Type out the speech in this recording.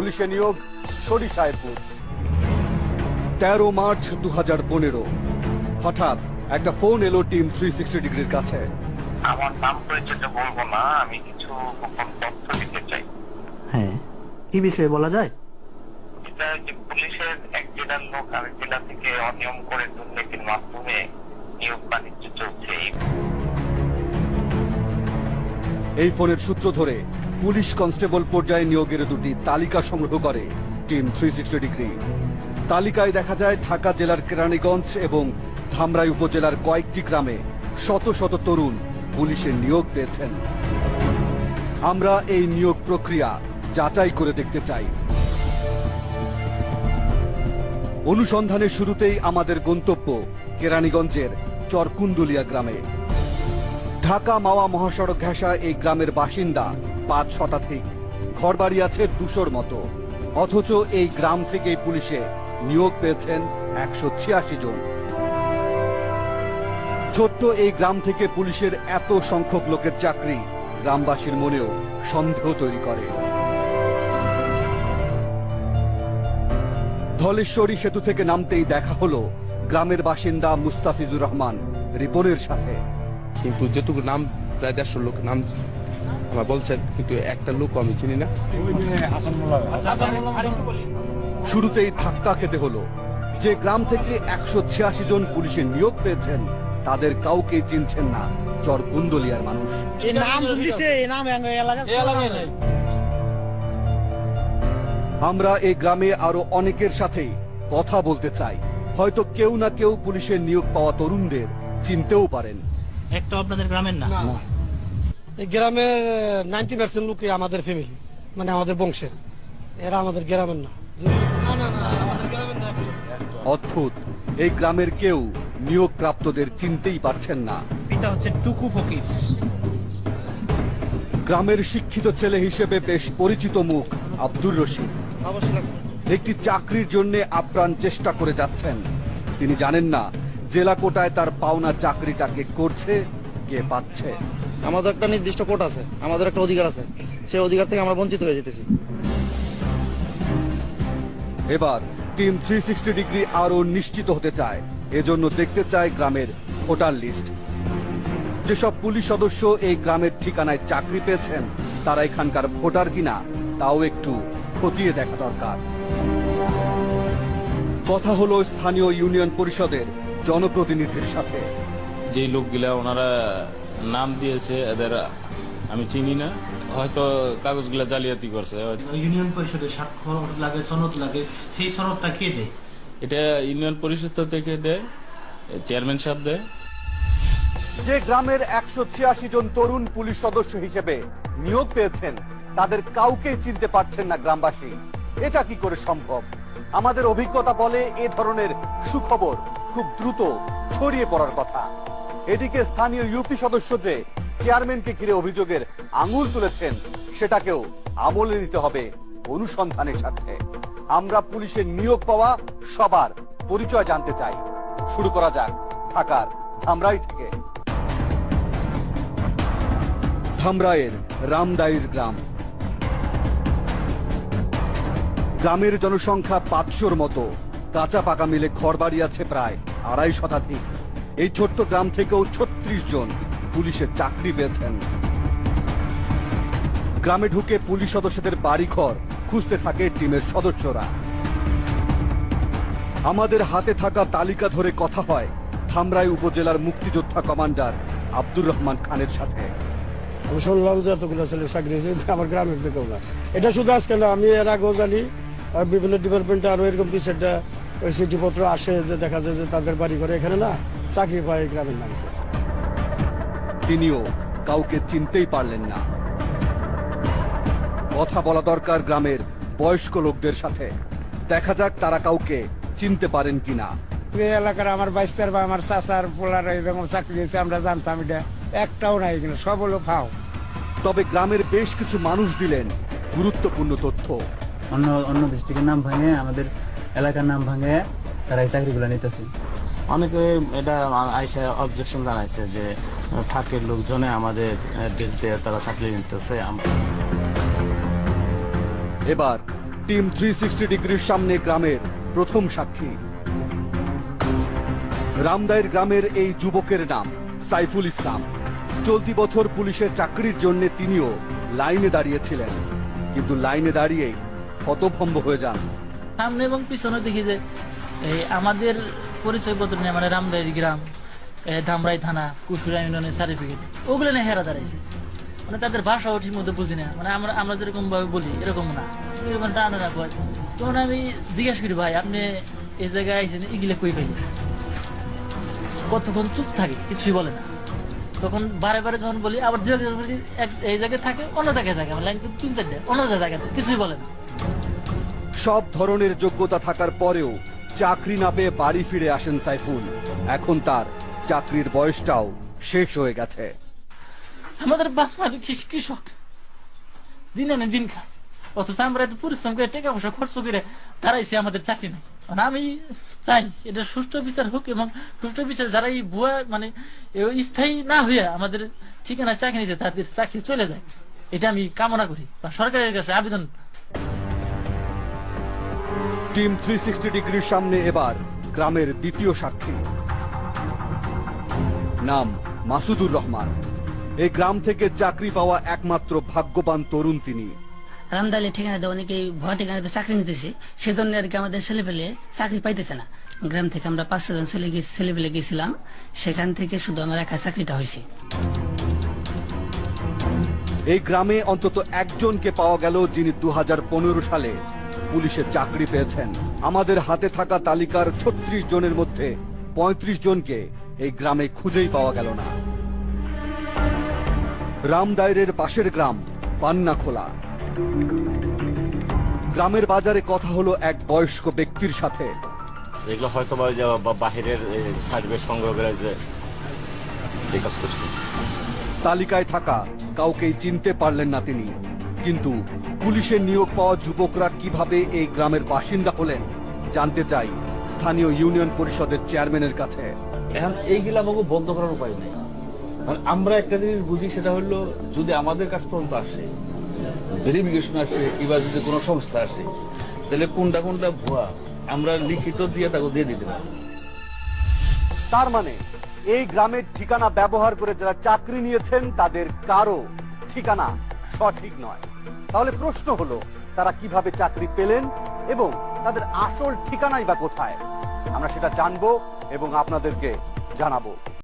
পুলিশে নিয়োগ সরিষায়পুর তেরো মার্চ দু হাজার পনেরো। হঠাৎ একটা ফোন এলো টিম থ্রি সিক্সটি ডিগ্রির কাছে। আমার নাম পরিচয়টা বলব না আমি কিছু গোপন তথ্য দিতে চাই। হ্যাঁ কি বিষয়ে বলা যায়? এটা যে পুলিশের এক জেলার লোক আরেক জেলা থেকে অনিয়ম করে দুর্নীতির মাধ্যমে নিয়োগ বাণিজ্য চলছে। এই এই ফোনের সূত্র ধরে পুলিশ কনস্টেবল পর্যায়ে নিয়োগের দুটি তালিকা সংগ্রহ করে টিম থ্রি ডিগ্রি। তালিকায় দেখা যায় ঢাকা জেলার কেরানীগঞ্জ এবং ধামরাই উপজেলার কয়েকটি গ্রামে শত শত তরুণ পুলিশের নিয়োগ পেয়েছেন। আমরা এই নিয়োগ প্রক্রিয়া যাচাই করে দেখতে চাই। অনুসন্ধানের শুরুতেই আমাদের গন্তব্য কেরানীগঞ্জের চরকুন্দুলিয়া গ্রামে। ঢাকা মাওয়া মহাসড়ক ঘেঁষা এই গ্রামের বাসিন্দা পাঁচ শতাধিক। ঘরবাড়ি আছে দুশোর মতো। অথচ এই গ্রাম থেকেই পুলিশে নিয়োগ পেয়েছেন একশো ছিয়াশি জন। ছোট্ট এই গ্রাম থেকে পুলিশের এত সংখ্যক লোকের চাকরি গ্রামবাসীর মনেও সন্দেহ তৈরি করে। ধলেশ্বরী সেতু থেকে নামতেই দেখা হলো গ্রামের বাসিন্দা মুস্তাফিজুর রহমান রিপনের সাথে। কিন্তু যেটুকু নাম প্রায় দেড়শো লোক নাম আমার বলছেন কিন্তু একটা লোক আমি চিনি না। শুরুতেই ধাক্কা খেতে হলো। যে গ্রাম থেকে একশো ছিয়াশি জন পুলিশের নিয়োগ পেয়েছেন তাদের কাউকে চিনছেন না। চর কুন্দলিয়ার মানুষ। এই নাম দিছে এই নাম এলাকা এলাকায় নাই। আমরা এই গ্রামে আরও অনেকের সাথে কথা বলতে চাই। হয়তো কেউ না কেউ পুলিশের নিয়োগ পাওয়া তরুণদের চিনতেও পারেন। একটা আপনাদের গ্রামের না? এই গ্রামের নাইনটি পার্সেন্ট লোকই আমাদের ফ্যামিলি মানে আমাদের বংশের। এরা আমাদের গ্রামের না। না না না আমাদের গ্রামের না অদ্ভুত। এই গ্রামের কেউ নিয়োগ প্রাপ্তদের চিনতেই পারছেন না। পিতা হচ্ছে টুকু ফকির। গ্রামের শিক্ষিত ছেলে হিসেবে বেশ পরিচিত মুখ আব্দুর রশিদ। একটি চাকরির জন্য আপ্রাণ চেষ্টা করে যাচ্ছেন। তিনি জানেন না জেলা কোটায় তার পাওনা চাকরিটাকে করছে কে পাচ্ছে? আমাদের একটা নির্দিষ্ট কোট আছে আমাদের একটা অধিকার আছে। সেই অধিকার থেকে আমরা বঞ্চিত হয়ে যেতেছি। এবার টিম থ্রি সিক্সটি ডিগ্রি আরও নিশ্চিত হতে চায়। এজন্য দেখতে চায় গ্রামের ভোটার লিস্ট। যেসব পুলিশ সদস্য এই গ্রামের ঠিকানায় চাকরি পেয়েছেন তারা এখানকার ভোটার কিনা তাও একটু খতিয়ে দেখা দরকার। কথা হলো স্থানীয় ইউনিয়ন পরিষদের। জনপ্রতিনিধির সাথে। যে লোকগুলা ওনারা নাম দিয়েছে এদের আমি চিনি না। হয়তো কাগজগুলা জালিয়াতি করছে। ইউনিয়ন পরিষদের স্বাক্ষর লাগে সনদ লাগে সেই সনদটা কে দেয়? এটা ইউনিয়ন পরিষদ থেকে দেয় চেয়ারম্যান সাহেব দেয়। যে গ্রামের একশো ছিয়াশি জন তরুণ পুলিশ সদস্য হিসেবে নিয়োগ পেয়েছেন তাদের কাউকে চিনতে পারছেন না গ্রামবাসী। এটা কি করে সম্ভব? আমাদের অভিজ্ঞতা বলে এ ধরনের সুখবর খুব দ্রুত ছড়িয়ে পড়ার কথা। এদিকে স্থানীয় ইউপি সদস্য যে চেয়ারম্যানকে ঘিরে অভিযোগের আঙুল তুলেছেন, সেটাকেও আমলে নিতে হবে অনুসন্ধানের সাথে আমরা পুলিশের নিয়োগ পাওয়া সবার পরিচয় জানতে চাই। শুরু করা যাক ঢাকার ধামরাই থেকে। ধামরাইয়ের রামদাইর গ্রাম। গ্রামের জনসংখ্যা পাঁচশোর মতো। কাঁচা পাকা মিলে ঘরবাড়ি আছে প্রায় আড়াই শতাধিক। এই ছোট্ট গ্রাম থেকেও ছত্রিশ জন পুলিশের চাকরি পেয়েছেন। গ্রামে ঢুকে পুলিশ সদস্যদের বাড়িঘর খুঁজতে থাকে টিমের সদস্যরা। আমাদের হাতে থাকা তালিকা ধরে কথা হয় ধামরাই উপজেলার মুক্তিযোদ্ধা কমান্ডার আব্দুর রহমান খানের সাথে। আমি শুনলাম যে এতগুলো ছেলে চাকরি আমার গ্রামের দিকেও না। এটা শুধু আজকে না, আমি এর আগেও জানি বিভিন্ন ডিপার্টমেন্টে আরও এরকম দু চারটা ওই চিঠিপত্র আসে যে দেখা যায় যে তাদের বাড়ি ঘরে এখানে না চাকরি পায় গ্রামের নাম। তিনিও কাউকে চিনতেই পারলেন না। কথা বলা দরকার গ্রামের বয়স্ক লোকদের সাথে। দেখা যাক তারা কাউকে চিনতে পারেন কিনা। এই এলাকার আমার বাইস্তার বা আমার চাচার পোলার এরকম চাকরি হয়েছে আমরা জানতাম এটা। একটাও নাই এখানে সব হলো ফাও। তবে গ্রামের বেশ কিছু মানুষ দিলেন গুরুত্বপূর্ণ তথ্য। অন্য অন্য ডিস্ট্রিক্টের নাম ভাঙে আমাদের এলাকার নাম ভাঙে তারা এই চাকরিগুলো নিতেছে। অনেকে এটা আইসা অবজেকশন জানাইছে যে ফাঁকের লোকজনে আমাদের ড্রেস দিয়ে তারা চাকরি নিতেছে এবার টিম থ্রি সিক্সটি ডিগ্রির সামনে গ্রামের প্রথম সাক্ষী। রামদাইর গ্রামের এই যুবকের নাম সাইফুল ইসলাম। চলতি বছর পুলিশের চাকরির জন্য তিনিও লাইনে দাঁড়িয়েছিলেন। কিন্তু লাইনে দাঁড়িয়ে হতভম্ব হয়ে যান সামনে এবং পিছনে দেখি যে এই আমাদের পরিচয়পত্র নিয়ে মানে রামদাইরি গ্রাম ধামরাই থানা কুসুরা ইউনিয়নের সার্টিফিকেট ওগুলো নিয়ে হেরা দাঁড়াইছে। মানে তাদের ভাষাও ঠিক মতো বুঝি না। মানে আমরা আমরা যেরকম ভাবে বলি এরকম না। এরকম টানা না কয় তখন আমি জিজ্ঞেস করি ভাই আপনি এই জায়গায় আইসেন এগুলো কই পাইলেন? কতক্ষণ চুপ থাকে কিছুই বলে না। তখন বারে বারে যখন বলি আবার এই জায়গায় থাকে অন্য জায়গায় থাকে। লাইন তো তিন চারটে অন্য জায়গায় থাকে, কিছুই বলে না। সব ধরনের যোগ্যতা থাকার পরেও চাকরি না পেয়ে বাড়ি ফিরে আসেন সাইফুল। এখন তার চাকরির বয়সটাও শেষ হয়ে গেছে। আমাদের বাপ মা কৃষক। দিন আনে দিন খায়। অথচ আমরা এত পরিশ্রম করে টাকা পয়সা খরচ করে দাঁড়াইছি, আমাদের চাকরি নাই। মানে আমি চাই এটা সুষ্ঠু বিচার হোক এবং সুষ্ঠু বিচার যারা এই ভুয়া মানে স্থায়ী না হইয়া আমাদের ঠিকানা চাকরি নিয়েছে তাদের চাকরি চলে যায়। এটা আমি কামনা করি। সরকারের কাছে আবেদন টিম থ্রি সিক্সটি ডিগ্রির সামনে এবার গ্রামের দ্বিতীয় সাক্ষী। নাম মাসুদুর রহমান। এই গ্রাম থেকে চাকরি পাওয়া একমাত্র ভাগ্যবান তরুণ তিনি। রামদালে ঠিকানা দেওয়া অনেকে ভয় ঠিকানাতে চাকরি নিতেছে। সেজন্য আর কি আমাদের ছেলে পেলে চাকরি পাইতেছে না। গ্রাম থেকে আমরা পাঁচশো জন ছেলে ছেলে পেলে গেছিলাম সেখান থেকে শুধু আমার একা চাকরিটা হয়েছে। এই গ্রামে অন্তত একজনকে পাওয়া গেল যিনি দু হাজার পনেরো সালে পুলিশের চাকরি পেয়েছেন। আমাদের হাতে থাকা তালিকার ছত্রিশ জনের মধ্যে ৩৫ জনকে এই গ্রামে খুঁজেই পাওয়া গেল না। রামদায়রের পাশের গ্রাম পান্নাখোলা। গ্রামের বাজারে কথা হলো এক বয়স্ক ব্যক্তির সাথে। এগুলো হয়তো বাহিরের সার্টিফিকেট সংগ্রহ করে যে কাজ করছে। তালিকায় থাকা কাউকেই চিনতে পারলেন না তিনি। কিন্তু পুলিশের নিয়োগ পাওয়া যুবকরা কীভাবে এই গ্রামের বাসিন্দা হলেন জানতে চাই স্থানীয় ইউনিয়ন পরিষদের চেয়ারম্যানের কাছে। এখন এইগুলো আমাকে বন্ধ করার উপায় নেই। আমরা একটা জিনিস বুঝি সেটা হলো যদি আমাদের কাছ পর্যন্ত আসে ভেরিফিকেশন আসে এবার যদি কোনো সংস্থা আসে তাহলে কোনটা কোনটা ভুয়া আমরা লিখিত দিয়ে তাকে দিয়ে দিতে পারি। তার মানে এই গ্রামের ঠিকানা ব্যবহার করে যারা চাকরি নিয়েছেন তাদের কারও ঠিকানা সঠিক নয়। তাহলে প্রশ্ন হলো, তারা কীভাবে চাকরি পেলেন এবং তাদের আসল ঠিকানাই বা কোথায়? আমরা সেটা জানব এবং আপনাদেরকে জানাব।